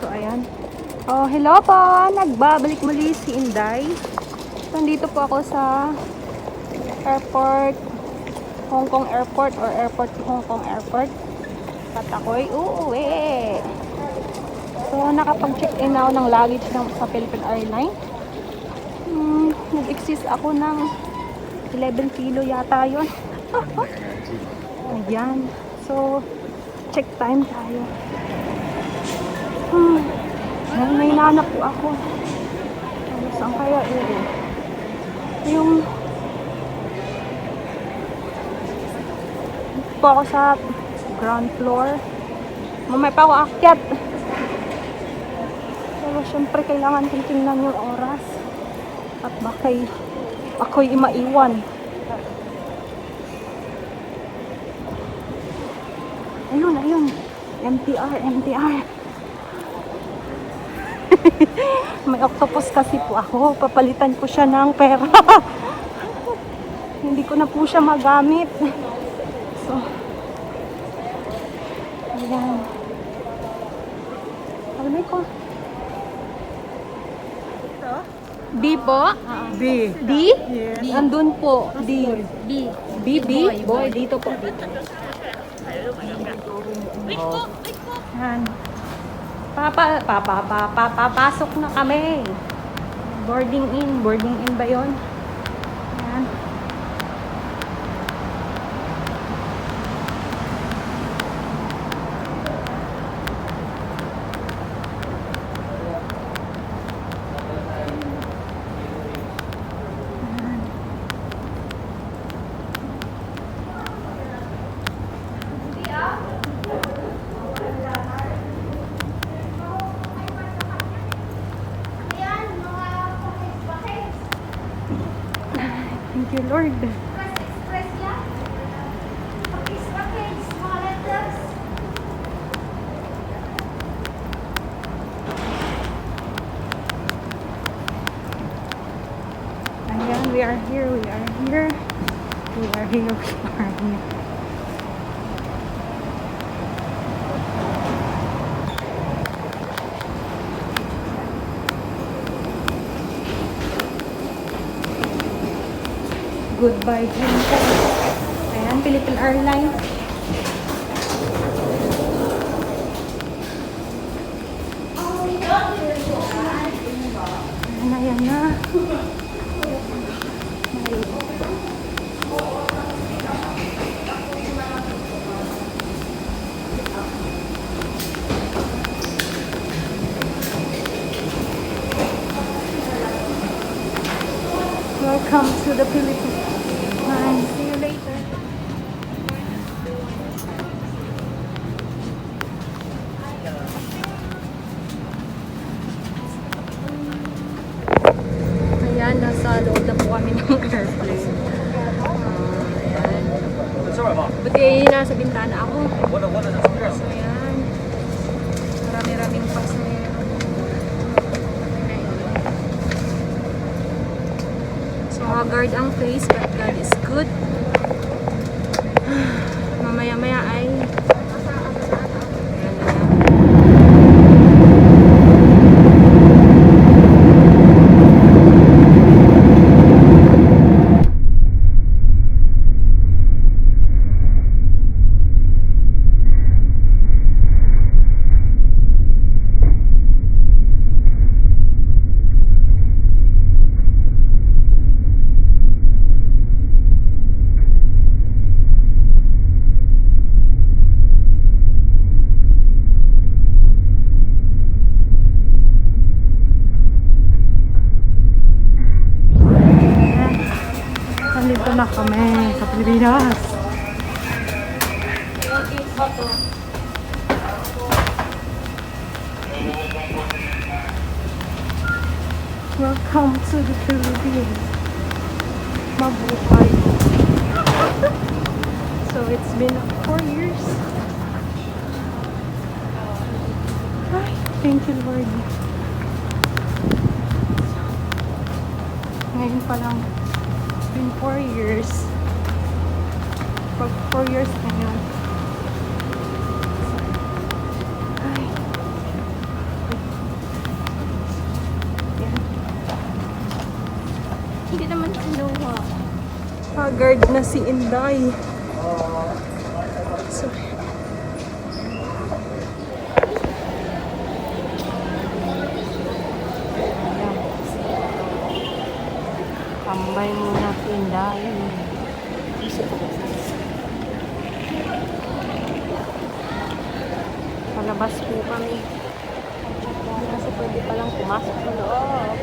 So, ayan. Oh, hello po! Nagbabalik muli si Inday. Nandito po ako sa airport, Hong Kong Airport or Airport Hong Kong Airport. At ako'y uuwi. So, nakapag-check-in ako ng luggage ng, sa Philippine Airlines. Hmm, nag-exist ako ng 11 kilo yata yon. Ayan. So, check time tayo. Hmm. Ay, may nanap po ako. Saan kaya yun? Yung... po ako sa ground floor. Mamaya pa ako akyat. Pero syempre kailangan tingnan yung oras. At bakay ako'y maiwan. Ayun, ayun. MTR, MTR. May octopus kasi po ako. Papalitan ko siya ng pera. Hindi ko na po siya magamit. So, ayan. Alam ko. D po? D. D? Nandun po. D. B. B, B? Boy, dito po. Dito. Yan. Papa, papa, papa, papasok na kami. Boarding in. Boarding in ba yun? Yan. Thank you, Lord. Ayan, we are here, we are here. We are here, we are here. Goodbye, Jinko. Ayan, Philippine Airlines. Ayan na, ayan na. Welcome to the Philippines. Loob na po kami ng airplane. Ayan. Buti nasa bintana ako. Ayan. Marami-raming pasahero. So, haggard ang face, but God is good. Mamaya-maya ay kami sa Pilipinas. Welcome to the Philippines. Mabuhay. so it's been four years. Ay, thank you Lord. Ngayon pa lang been 4 years. Pag 4 years na yun. Ay. Hindi naman kinuha. Haggard na si Inday. Sorry. Tambay muna si Inday. Palabas po kami. Kasi pwede palang pumasok sa loob.